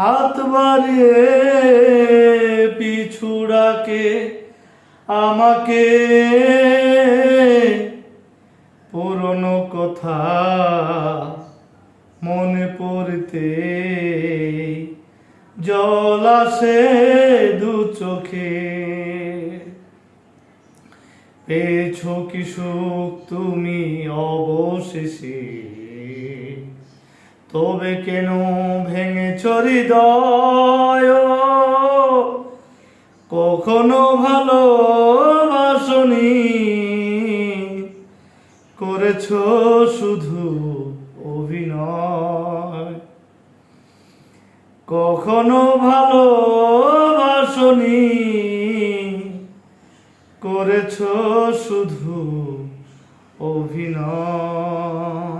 হাত বাড়িয়ে পিছুড়াকে আমাকে। পুরনো কথা মনে পড়তে জল আসে দু চোখে। পেয়েছ কি সুখ তুমি অবশেষে? তবে কেন ভেঙেছ হৃদয় কখনো ভালোবাসনি। করেছ শুধু অভিনয়। কখনো ভালোবাসনি। করেছ শুধু অভিনয়।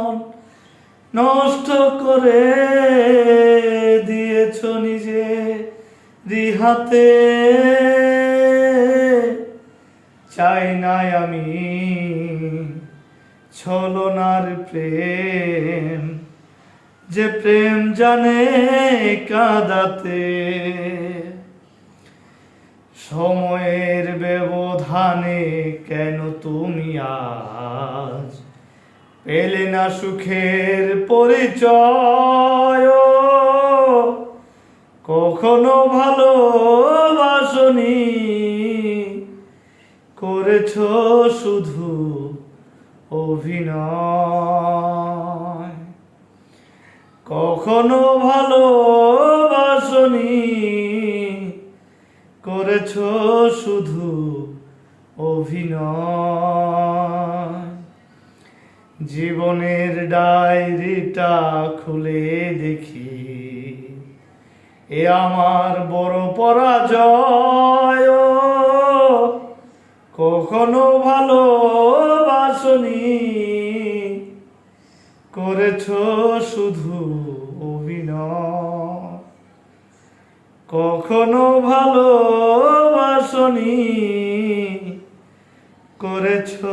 নষ্ট করে দিয়েছ নিজে রিহাতে চাই নাই আমি ছলনার প্রেম, যে প্রেম জানে কাদাতে। সময়ের ব্যবধানে কেন তুমি আজ পেলে না সুখের পরিচয়। কখনো ভালোবাসনি। করেছ শুধু অভিনয়। কখনো ভালোবাসনি। করেছ শুধু অভিনয়। জীবনের ডায়েরিটা খুলে দেখি। এ আমার বড় পরাজয়। কখনো ভালোবাসনি। করেছ শুধু অভিনয়। কখনো ভালোবাসনি। করেছ